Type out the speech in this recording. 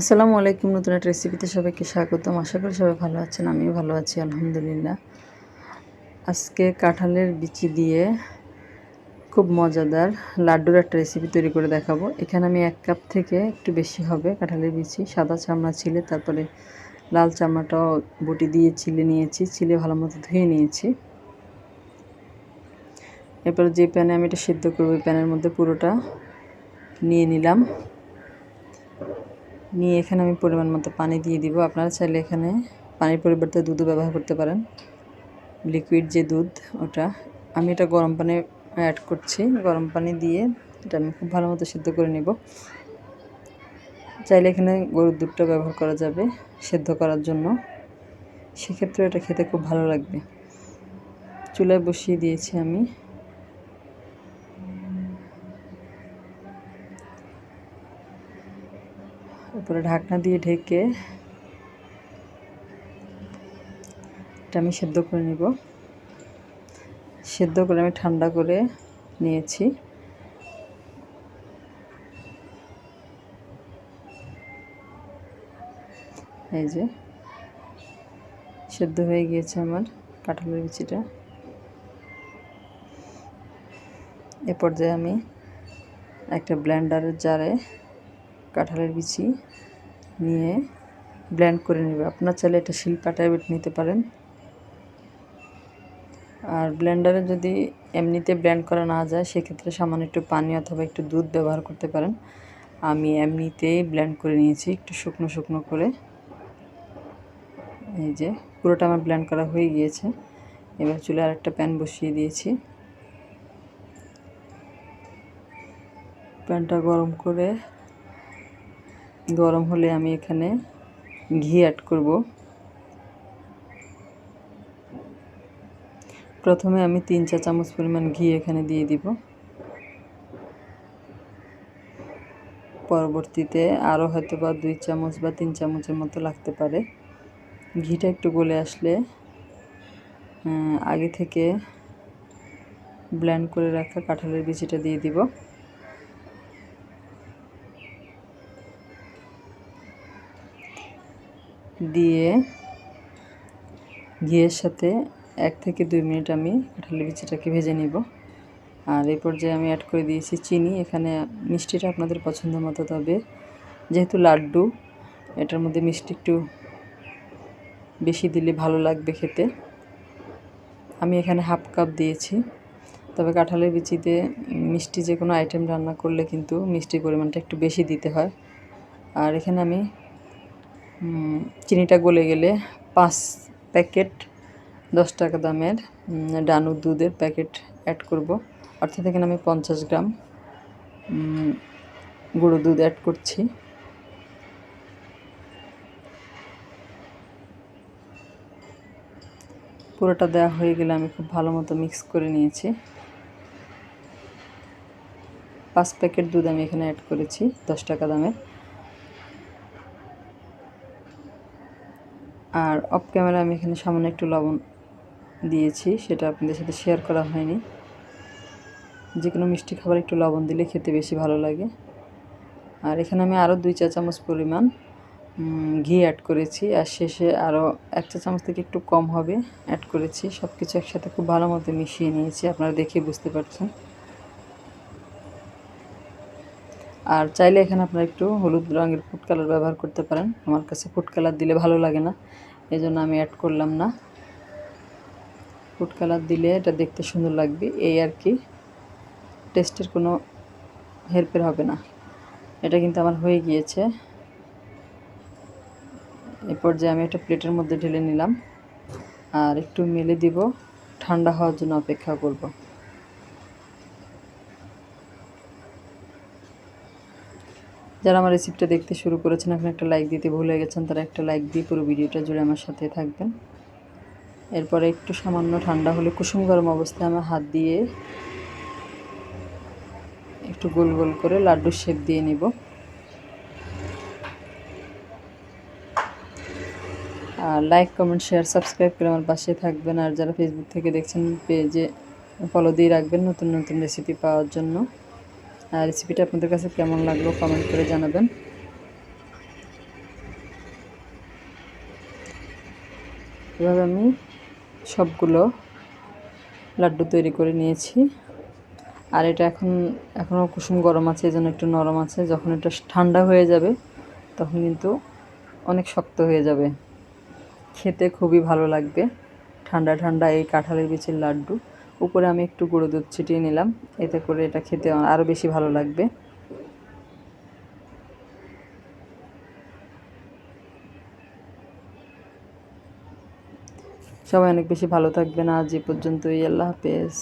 আসসালামু আলাইকুম, নতুন একটা রেসিপিতে সবাইকে স্বাগতম। আশা করি সবাই ভালো আছেন, আমিও ভালো আছি, আলহামদুলিল্লাহ। আজকে কাঁঠালের বিচি দিয়ে খুব মজাদার লাড্ডুর একটা রেসিপি তৈরি করে দেখাবো। এখানে আমি এক কাপ থেকে একটু বেশি হবে কাঁঠালের বিচি। সাদা চামড়া ছিলে, তারপরে লাল চামড়াটাও বটি দিয়ে চিলে নিয়েছি চিলে ভালো মতো ধুয়ে নিয়েছি। এরপর যে প্যানে আমি এটা সিদ্ধ করব প্যানের মধ্যে পুরোটা নিয়ে নিলাম। নিয়ে এখানে আমি পরিমাণ মতো পানি দিয়ে দিব। আপনারা চাইলে এখানে পানির পরিবর্তে দুধও ব্যবহার করতে পারেন। লিকুইড যে দুধ, ওটা। আমি এটা গরম পানি অ্যাড করছি। গরম পানি দিয়ে এটা আমি খুব ভালো মতো সিদ্ধ করে নেব। চাইলে এখানে গরুর দুধটা ব্যবহার করা যাবে সেদ্ধ করার জন্য। সেক্ষেত্রে এটা খেতে খুব ভালো লাগবে। চুলায় বসিয়ে দিয়েছি আমি। উপরে ঢাকনা দিয়ে ঢেকে এটা আমি সেদ্ধ করে নিব। সেদ্ধ করে আমি ঠান্ডা করে নিয়েছি। এই যে, সেদ্ধ হয়ে গিয়েছে আমার কাঁঠালের বিচিটা। এ পর্যায়ে আমি একটা ব্লেন্ডারের জারে কাঁঠালের বিচি নিয়ে ব্লেন্ড করে নেবে। আপনার চাইলে এটা শিল্পা বেটে নিতে পারেন। আর ব্লেন্ডারে যদি এমনিতে ব্লেন্ড করা না যায়, সেক্ষেত্রে সামান্য একটু পানি অথবা একটু দুধ ব্যবহার করতে পারেন। আমি এমনিতেই ব্লেন্ড করে নিয়েছি, একটু শুকনো শুকনো করে। এই যে, পুরোটা আমার ব্লেন্ড করা হয়ে গিয়েছে। এবার চুলে আরেকটা প্যান বসিয়ে দিয়েছি। প্যানটা গরম করে গরম হলে আমি এখানে ঘি অ্যাড করব। প্রথমে আমি তিন চা চামচ পরিমাণ ঘি এখানে দিয়ে দিব। পরবর্তীতে আরও হয়তো বা দুই চামচ বা তিন চামচের মতো লাগতে পারে। ঘিটা একটু গলে আসলে আগে থেকে ব্ল্যান্ড করে রাখা কাঁঠালের বিচিটা দিয়ে দিব। দিয়ে ঘিয়ের সাথে এক থেকে দুই মিনিট আমি কাঁঠালি বিচিটাকে ভেজে নিব। আর এই পর্যায়ে আমি অ্যাড করে দিয়েছি চিনি। এখানে মিষ্টিটা আপনাদের পছন্দ মতো তবে, যেহেতু লাড্ডু, এটার মধ্যে মিষ্টি একটু বেশি দিলে ভালো লাগবে খেতে। আমি এখানে হাফ কাপ দিয়েছি। তবে কাঁঠালের বিচিতে মিষ্টি যে কোনো আইটেম রান্না করলে কিন্তু মিষ্টির পরিমাণটা একটু বেশি দিতে হয়। আর এখানে আমি চিনিটা গলে গেলে পাঁচ প্যাকেট দশ টাকা দামের ডানু দুধের প্যাকেট অ্যাড করব। অর্থাৎ এখানে আমি পঞ্চাশ গ্রাম গুঁড়ো দুধ অ্যাড করছি। পুরোটা দেওয়া হয়ে গেলে আমি খুব ভালো মতো মিক্স করে নিয়েছি। পাঁচ প্যাকেট দুধ আমি এখানে অ্যাড করেছি, দশ টাকা দামের। আর অফ ক্যামেরা আমি এখানে সামান্য একটু লবণ দিয়েছি, সেটা আপনাদের সাথে শেয়ার করা হয়নি। যে কোনো মিষ্টি খাবার একটু লবণ দিলে খেতে বেশি ভালো লাগে। আর এখানে আমি আরও দুই চা চামচ পরিমাণ ঘি অ্যাড করেছি, আর শেষে আরও এক চা চামচ থেকে একটু কম হবে অ্যাড করেছি। সব কিছু একসাথে খুব ভালো মতো মিশিয়ে নিয়েছি, আপনারা দেখে বুঝতে পারছেন। আর চাইলে এখানে আপনারা একটু হলুদ রঙের ফুড কালার ব্যবহার করতে পারেন। আমার কাছে ফুড কালার দিলে ভালো লাগে না এই জন্য আমি অ্যাড করলাম না। ফুড কালার দিলে এটা দেখতে সুন্দর লাগবে, এই আর কি। টেস্টের কোনো হেরফের হবে না। এটা কিন্তু আমার হয়ে গিয়েছে। এরপর যে আমি একটা প্লেটের মধ্যে ঢেলে নিলাম। আর একটু মেলে দিব, ঠান্ডা হওয়ার জন্য অপেক্ষা করব। যারা আমার রেসিপিটা দেখতে শুরু করেছেন এখন একটা লাইক দিতে ভুলে গেছেন, তারা একটা লাইক দিয়ে পুরো ভিডিওটা জুড়ে আমার সাথে থাকবেন। এরপরে একটু সামান্য ঠান্ডা হলে কুসুম গরম অবস্থায় আমার হাত দিয়ে একটু গোল গোল করে লাড্ডুর শেপ দিয়ে নিব। আর লাইক কমেন্ট শেয়ার সাবস্ক্রাইব করে আমার পাশে থাকবেন। আর যারা ফেসবুক থেকে দেখছেন পেজে ফলো দিয়ে রাখবেন নতুন নতুন রেসিপি পাওয়ার জন্য। রেসিপিটা আপনাদের কাছে কেমন লাগল কমেন্ট করে জানাবেন। এভাবে আমি সবগুলো লাড্ডু তৈরি করে নিয়েছি। আর এটা এখন, এখনও কুসুম গরম আছে এই জন্য একটু নরম আছে। যখন এটা ঠান্ডা হয়ে যাবে, তখন কিন্তু অনেক শক্ত হয়ে যাবে। খেতে খুবই ভালো লাগবে। ঠান্ডা ঠান্ডা এই কাঁঠালের বিচের লাড্ডু। উপরে আমি একটু গুঁড়ো দুধ ছিটিয়ে নিলাম। এতে করে এটা খেতে আরও বেশি ভালো লাগবে। সবাই অনেক বেশি ভালো থাকবে না আজ এ পর্যন্তই। আল্লাহ হাফেজ।